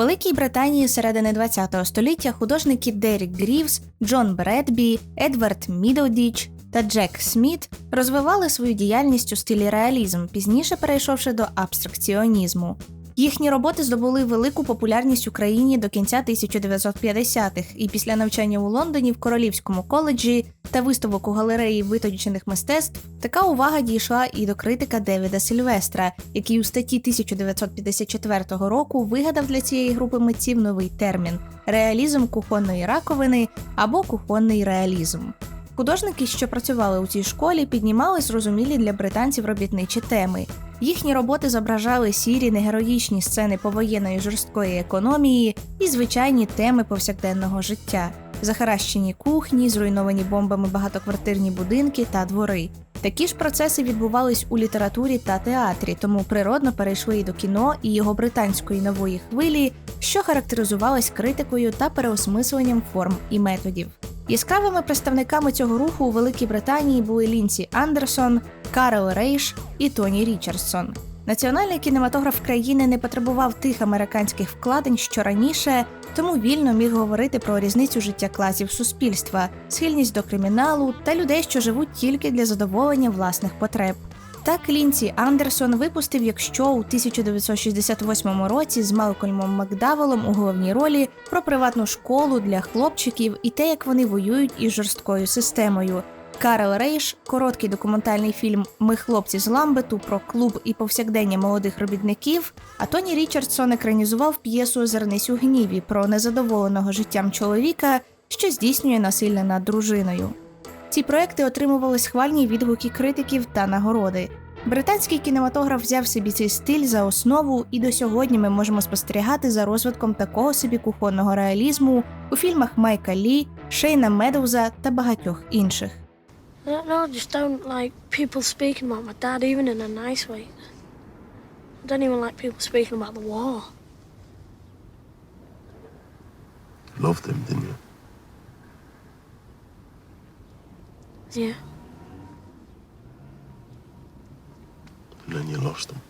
Великій Британії середини ХХ століття художники Дерік Грівс, Джон Бредбі, Едвард Мідодіч та Джек Сміт розвивали свою діяльність у стилі реалізм, пізніше перейшовши до абстракціонізму. Їхні роботи здобули велику популярність в Україні до кінця 1950-х, і після навчання у Лондоні в Королівському коледжі та виставок у галереї витончених мистецтв така увага дійшла і до критика Девіда Сильвестра, який у статті 1954 року вигадав для цієї групи митців новий термін реалізм кухонної раковини або кухонний реалізм. Художники, що працювали у цій школі, піднімали зрозумілі для британців робітничі теми. Їхні роботи зображали сірі негероїчні сцени повоєнної жорсткої економії і звичайні теми повсякденного життя, захаращені кухні, зруйновані бомбами багатоквартирні будинки та двори. Такі ж процеси відбувались у літературі та театрі, тому природно перейшли і до кіно і його британської нової хвилі, що характеризувалась критикою та переосмисленням форм і методів. Яскравими представниками цього руху у Великій Британії були Лінсі Андерсон, Карел Рейш і Тоні Річардсон. Національний кінематограф країни не потребував тих американських вкладень, що раніше, тому вільно міг говорити про різницю життя класів суспільства, схильність до криміналу та людей, що живуть тільки для задоволення власних потреб. Так Лінсі Андерсон випустив якщо у 1968 році з Малкольмом Макдавелом у головній ролі про приватну школу для хлопчиків і те, як вони воюють із жорсткою системою. Карел Рейш короткий документальний фільм Ми хлопці з Ламбету про клуб і повсякдення молодих робітників. А Тоні Річардсон екранізував п'єсу Зернись у гніві про незадоволеного життям чоловіка, що здійснює насилля над дружиною. Ці проекти отримували схвальні відгуки критиків та нагороди. Британський кінематограф взяв собі цей стиль за основу, і до сьогодні ми можемо спостерігати за розвитком такого собі кухонного реалізму у фільмах Майка Лі, Шейна Медоуза та багатьох інших. I don't know, I just don't like people speaking about my dad, even in a nice way. I don't even like people speaking about the war. Loved him, didn't you? Yeah. And then you lost him.